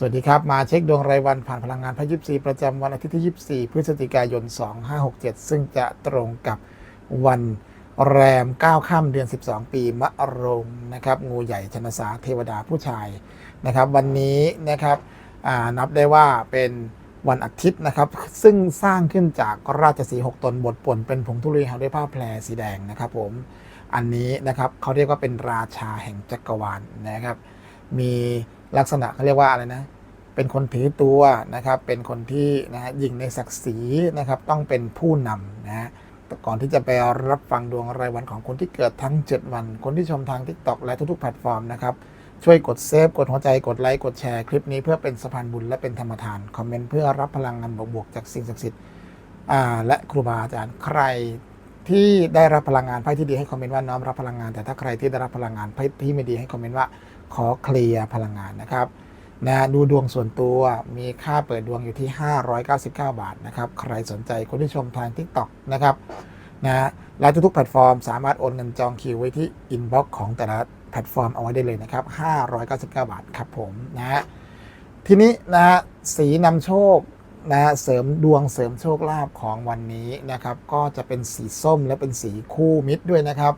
สวัสดีครับ มาเช็คดวงรายวันผ่านพลังงานพระยิบซีประจำวันอาทิตย์ที่ 24 พฤศจิกายน 2567 ซึ่งจะตรงกับวันแรม 9 ค่ำเดือน 12 ปีมะรงนะครับ งูใหญ่ชนสาเทวดาผู้ชายนะครับ วันนี้นะครับนับได้ว่าเป็นวันอาทิตย์นะครับ ซึ่งสร้างขึ้นจากราชสีหกตนบทป่นเป็นผงธุลีหาด้วยผ้าแพรสีแดงนะครับผมอันนี้นะครับเขาเรียกว่าเป็นราชาแห่งจักรวาลนะครับ มี ลักษณะเขาเรียกว่าอะไรนะ เป็นคนถือตัวนะครับ เป็นคนที่นะฮะยิงในศักดิ์ศรีนะครับ ต้องเป็นผู้นำนะฮะแต่ก่อนที่จะไปรับฟังดวงรายวันของคนที่เกิดทั้ง 7 วัน คนที่ชมทาง TikTok และทุกๆแพลตฟอร์มนะครับ ช่วยกดเซฟ กดหัวใจ กดไลค์ กดแชร์คลิปนี้เพื่อเป็นสะพานบุญและเป็นธรรมทาน คอมเมนต์เพื่อรับพลังงานบวกๆจากสิ่งศักดิ์สิทธิ์อ่าและครูบาอาจารย์ใครที่ได้รับพลังงานไพ่ที่ดีให้คอมเมนต์ว่าน้อมรับพลังงานแต่ถ้าใครที่ได้รับพลังงานไพ่ที่ไม่ดีให้คอมเมนต์ว่า ขอเคลียร์พลังงานนะครับนะดูดวงส่วนตัวมีค่าเปิดดวงอยู่ที่ 599 บาทนะครับใครสนใจคนที่ชมทาง TikTok นะครับนะและทุกๆแพลตฟอร์มสามารถโอนเงินจองคิวไว้ที่อินบ็อกซ์ของแต่ละแพลตฟอร์มเอาไว้ได้เลยนะครับ 599 บาทครับผมนะฮะทีนี้นะฮะสีนำโชคนะฮะเสริมดวงเสริมโชคลาภของวันนี้นะครับ ก็จะเป็นสีส้มและเป็นสีคู่มิตรด้วยนะครับ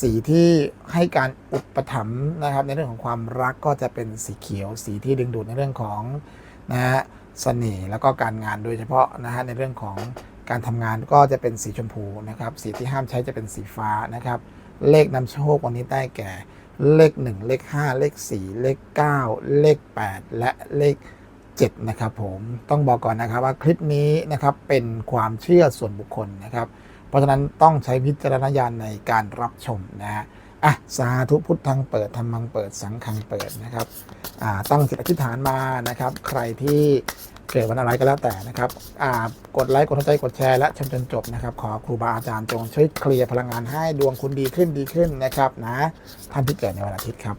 สีที่ให้การอุปถัมภ์นะครับในเรื่องของความรักก็จะเป็นสีเขียว สีที่ดึงดูดในเรื่องของนะฮะเสน่ห์แล้วก็การงานโดยเฉพาะนะฮะในเรื่องของการทำงานก็จะเป็นสีชมพูนะครับ สีที่ห้ามใช้จะเป็นสีฟ้านะครับ เลขนำโชควันนี้ได้แก่ เลข 1 เลข 5 เลข 4 เลข 9 เลข 8 และเลข 7 นะครับผมต้องบอกก่อนนะครับว่าคลิปนี้นะครับเป็นความเชื่อส่วนบุคคลนะครับ ราะฉะนั้นต้องใช้วิจารณญาณในการรับชมนะฮะอะสาธุพุทธังเปิดธรรมังเปิดสังฆังเปิดนะครับอ่าตั้งจิตอธิษฐานมานะครับ ใครที่เกิดวันอะไรก็แล้วแต่นะครับอ่ากดไลค์กดหัวใจกดแชร์และชมจนจบนะครับ ขอครูบาอาจารย์จงช่วยเคลียร์พลังงานให้ดวงคุณดีขึ้นดีขึ้นนะครับนะท่านที่เกิดในวันอาทิตย์ครับ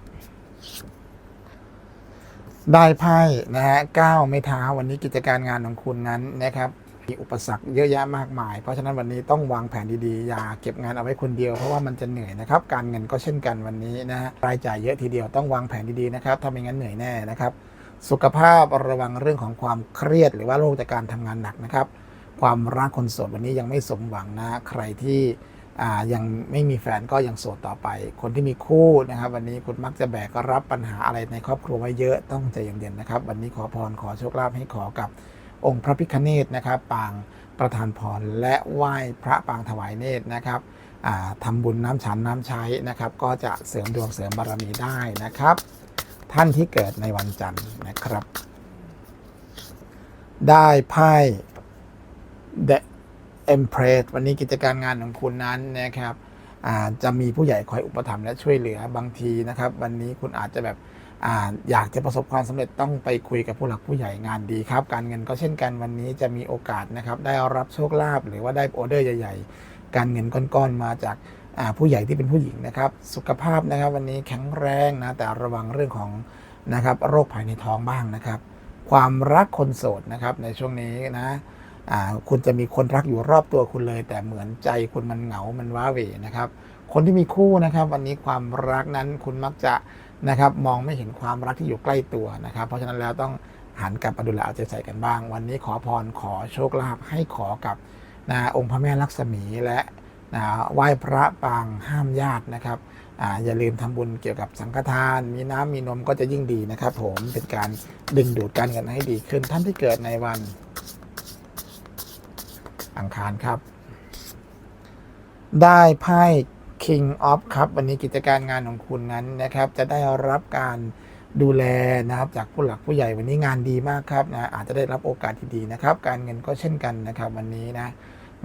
ได้ไพ่นะฮะเก้าไม้เท้าวันนี้กิจการงานของคุณนั้นนะครับ มีอุปสรรคเยอะแยะมากมาย เพราะฉะนั้นวันนี้ต้องวางแผนดีๆ อย่าเก็บงานเอาไว้คนเดียวเพราะว่ามันจะเหนื่อยนะครับ การเงินก็เช่นกันวันนี้นะฮะรายจ่ายเยอะทีเดียวต้องวางแผนดีๆนะครับถ้าไม่งั้นเหนื่อยแน่นะครับ สุขภาพระวังเรื่องของความเครียด หรือว่าโรคจากการทำงานหนักนะครับ ความรักคนโสดวันนี้ยังไม่สมหวังนะใครที่ยังไม่มีแฟนก็ยังโสดต่อไป คนที่มีคู่นะครับ วันนี้คุณมักจะแบกรับปัญหาอะไรในครอบครัวไว้เยอะต้องใจเย็นๆนะครับ วันนี้ขอพรขอโชคลาภให้ขอกับ องค์พระพิฆเนศนะครับ ปางประธานพรและไหว้พระปางถวายเนตรนะครับทำบุญน้ำฉันน้ำใช้นะครับ ก็จะเสริมดวงเสริมบารมีได้นะครับ ท่านที่เกิดในวันจันทร์นะครับ ได้ไพ่ The Empress วันนี้กิจการงานของคุณนั้นนะครับจะมีผู้ใหญ่คอยอุปถัมภ์และช่วยเหลือบางทีนะครับ วันนี้คุณอาจจะแบบ ออยากจะประสบความสำเร็จต้องไปคุยกับผู้หลักผู้ใหญ่งานดีครับ การเงินก็เช่นกันวันนี้จะมีโอกาสนะครับ ได้รับโชคลาภหรือว่าได้ออเดอร์ใหญ่ ๆ การเงินก้อนๆมาจากาผู้ใหญ่ที่เป็นผู้หญิงนะครับ สุขภาพนะครับ วันนี้แข็งแรงนะแต่ระวังเรื่องของนะครับโรคภายในท้องบ้างนะครับ ความรักคนโสดนะครับในช่วงนี้นะคุณจะมีคนรักอยู่รอบตัวคุณเลย แต่เหมือนใจคุณมันเหงา มันว้าเหวนะครับ คนที่มีคู่นะครับ วันนี้ความรักนั้นคุณมักจะนะครับ มองไม่เห็นความรักที่อยู่ใกล้ตัวนะครับ เพราะฉะนั้นแล้วต้องหันกลับมาดูแลเอาใจใส่กันบ้าง วันนี้ขอพรขอโชคลาภให้ขอกับนะองค์พระแม่ลักษมีและนะไหว้พระปางห้ามญาตินะครับออย่าลืมทำบุญเกี่ยวกับสังฆทาน มีน้ำมีนมก็จะยิ่งดีนะครับ ผมเป็นการดึงดูดการเงินให้ดีขึ้นท่านที่เกิดในวัน อังคารครับ ได้ไพ่ King of ครับวันนี้กิจการงานของคุณนั้นนะครับจะได้รับการดูแลนะครับจากผู้หลักผู้ใหญ่วันนี้งานดีมากครับนะอาจจะได้รับโอกาสที่ดีนะครับ การเงินก็เช่นกันนะครับวันนี้นะ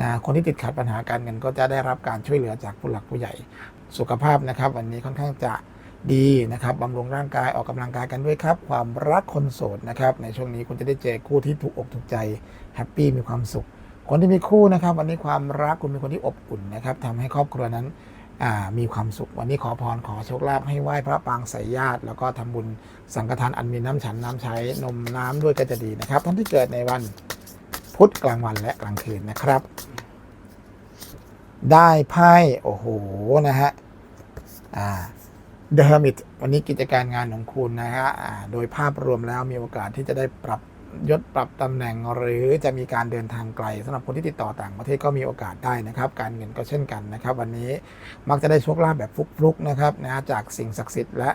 นะคนที่ติดขัดปัญหาการเงินก็จะได้รับการช่วยเหลือจากผู้หลักผู้ใหญ่ สุขภาพนะครับ วันนี้ค่อนข้างจะดีนะครับบำรุงร่างกายออกกำลังกายกันด้วยครับ ความรักคนโสดนะครับในช่วงนี้คุณจะได้เจอคู่ที่ถูกอกถูกใจแฮปปี้มีความสุขคนที่มีคู่นะครับ วันนี้ความรักคุณเป็นคนที่อบอุ่นนะครับทำให้ครอบครัวนั้น มีความสุข วันนี้ขอพรขอโชคลาภให้ไหว้พระปางสายญาติ แล้วก็ทำบุญสังฆทานอันมีน้ำฉันน้ำใช้นมน้ำด้วยก็จะดีนะครับ ท่านที่เกิดในวันพุธกลางวันและกลางคืนนะครับ ได้ไพ่โอ้โหนะฮะอ่า The Hermit วันนี้กิจการงานของคุณนะฮะโดยภาพรวมแล้วมีโอกาสที่จะได้ปรับ ยศปรับตำแหน่งหรือจะมีการเดินทางไกลสำหรับคนที่ติดต่อต่างประเทศก็มีโอกาสได้นะครับ การเงินก็เช่นกันนะครับ วันนี้มักจะได้โชคลาภแบบฟลุกๆนะครับนะจากสิ่งศักดิ์สิทธิ์และ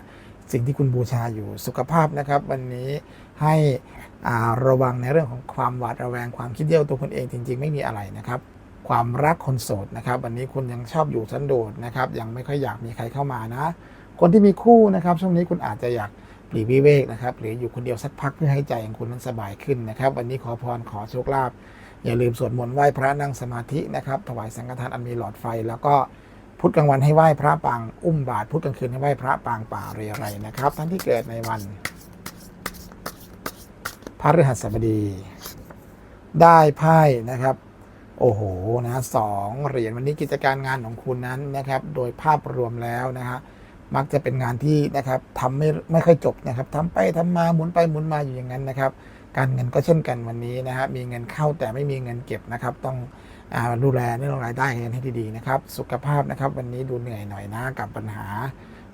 สิ่งที่คุณบูชาอยู่สุขภาพนะครับ วันนี้ให้ระวังในเรื่องของความหวาดระแวงความคิดเดี่ยวตัวคุณเองจริง ๆ ไม่มีอะไรนะครับความรักคนโสดนะครับวันนี้คุณยังชอบอยู่สันโดษนะครับยังไม่ค่อยอยากมีใครเข้ามานะ คนที่มีคู่นะครับช่วงนี้คุณอาจจะอยาก ปลีกวิเวกนะครับ หรืออยู่คนเดียวสักพักเพื่อให้ใจของคุณนั้นสบายขึ้นนะครับ วันนี้ขอพรขอโชคลาภอย่าลืมสวดมนต์ไหว้พระนั่งสมาธินะครับถวายสังฆทานอันมีหลอดไฟ แล้วก็พุธกลางวันให้ไหว้พระปางอุ้มบาทพุธกลางคืนให้ไหว้พระปางป่าเรไรนะครับ ท่านที่เกิดในวันพระฤหัสบดี ได้ไพ่นะครับ โอ้โหนะสองเหรียญวันนี้กิจการงานของคุณนั้นนะครับ โดยภาพรวมแล้วนะฮะ มักจะเป็นงานที่นะครับทำไม่ไม่ค่อยจบนะครับทำไปทำมาหมุนไปหมุนมาอยู่อย่างนั้นนะครับ การเงินก็เช่นกันวันนี้นะฮะมีเงินเข้าแต่ไม่มีเงินเก็บนะครับ ต้องดูแลเรื่องรายได้กันให้ดีๆนะครับ สุขภาพนะครับ วันนี้ดูเหนื่อยหน่อยนะกับปัญหา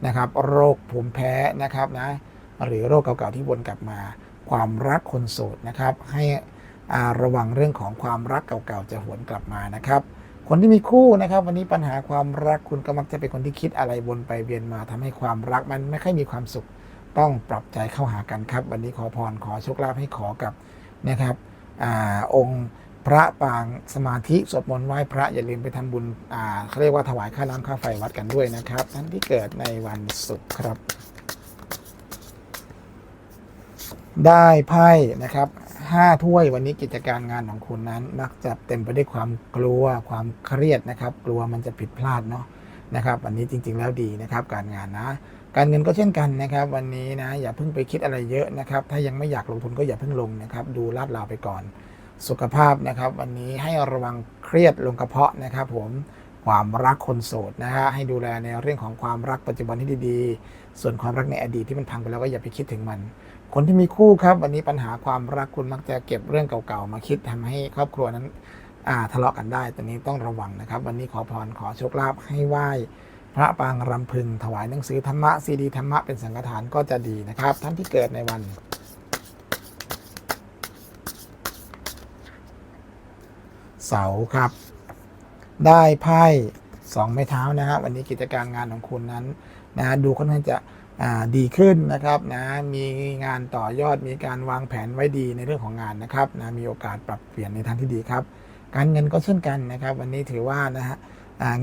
นะครับ โรคภูมิแพ้นะครับนะหรือโรคเก่าๆที่วนกลับมา ความรักคนโสดนะครับ ให้ระวังเรื่องของความรักเก่าๆจะหวนกลับมานะครับ คนที่มีคู่นะครับ วันนี้ปัญหาความรักคุณก็มักจะเป็นคนที่คิดอะไรวนไปเวียนมาทำให้ความรักมันไม่ค่อยมีความสุข ต้องปรับใจเข้าหากันครับ วันนี้ขอพรขอโชคลาภให้ขอกับนะครับอองค์พระปางสมาธิสวดมนต์ไหว้พระอย่าลืมไปทำบุญเขาเรียกว่าถวายค่าน้ำค่าไฟวัดกันด้วยนะครับ ท่านที่เกิดในวันศุกร์ครับ ได้ไพ่นะครับ ห้าถ้วยวันนี้กิจการงานของคุณนั้น มักจะเต็มไปด้วยความกลัวความเครียดนะครับ กลัวมันจะผิดพลาดเนาะนะครับวันนี้จริง ๆ แล้วดีนะครับการงานนะ การเงินก็เช่นกันนะครับ วันนี้นะอย่าเพิ่งไปคิดอะไรเยอะนะครับ ถ้ายังไม่อยากลงทุนก็อย่าเพิ่งลงนะครับ ดูลาดราวไปก่อน สุขภาพนะครับ วันนี้ให้ระวังเครียดลงกระเพาะนะครับ ผมความรักคนโสดนะฮะให้ดูแลในเรื่องของความรักปัจจุบันที่ดีๆ ส่วนความรักในอดีตที่มันพังไปแล้วก็อย่าไปคิดถึงมัน คนที่มีคู่ครับวันนี้ปัญหาความรักคุณมักจะเก็บเรื่องเก่าๆมาคิดทำให้ครอบครัวนั้นทะเลาะกันได้ตอนนี้ต้องระวังนะครับ วันนี้ขอพรขอโชคลาภให้ไหว้พระปางรำพึง ถวายหนังสือธรรมะซีดีธรรมะเป็นสังฆทานก็จะดีนะครับ ท่านที่เกิดในวัน เสาร์ครับ ได้ไพ่สองไม้เท้านะฮะวันนี้กิจการงานของคุณนั้นนะดูค่อนข้างจะ ดีขึ้นนะครับนะมีงานต่อยอดมีการวางแผนไว้ดีในเรื่องของงานนะครับนะมีโอกาสปรับเปลี่ยนในทางที่ดีครับ การเงินก็เช่นกันนะครับ วันนี้ถือว่านะฮะ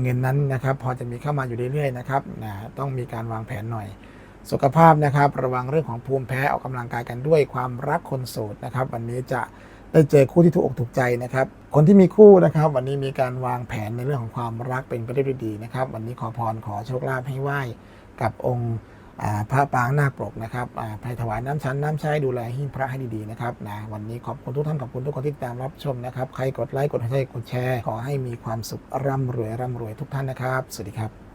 เงินนั้นนะครับพอจะมีเข้ามาอยู่เรื่อยๆนะครับนะต้องมีการวางแผนหน่อย สุขภาพนะครับ ระวังเรื่องของภูมิแพ้ออกกำลังกายกันด้วยความรักคนโสดนะครับ วันนี้จะได้เจอคู่ที่ถูกอกถูกใจนะครับ คนที่มีคู่นะครับ วันนี้มีการวางแผนในเรื่องของความรักเป็นไปได้ดีนะครับ วันนี้ขอพรขอโชคลาภให้ไหว้กับองค์ พระปางนาคปรกนะครับอ่าไปถวายน้ำชั้นน้ำใช้ดูแลหิ้งพระให้ดีๆนะครับนะวันนี้ขอบคุณทุกท่านขอบคุณทุกคนที่ติดตามรับชมนะครับ ใครกดไลค์กดแชร์กดแชร์ ขอให้มีความสุขร่ำรวยร่ำรวยทุกท่านนะครับ สวัสดีครับ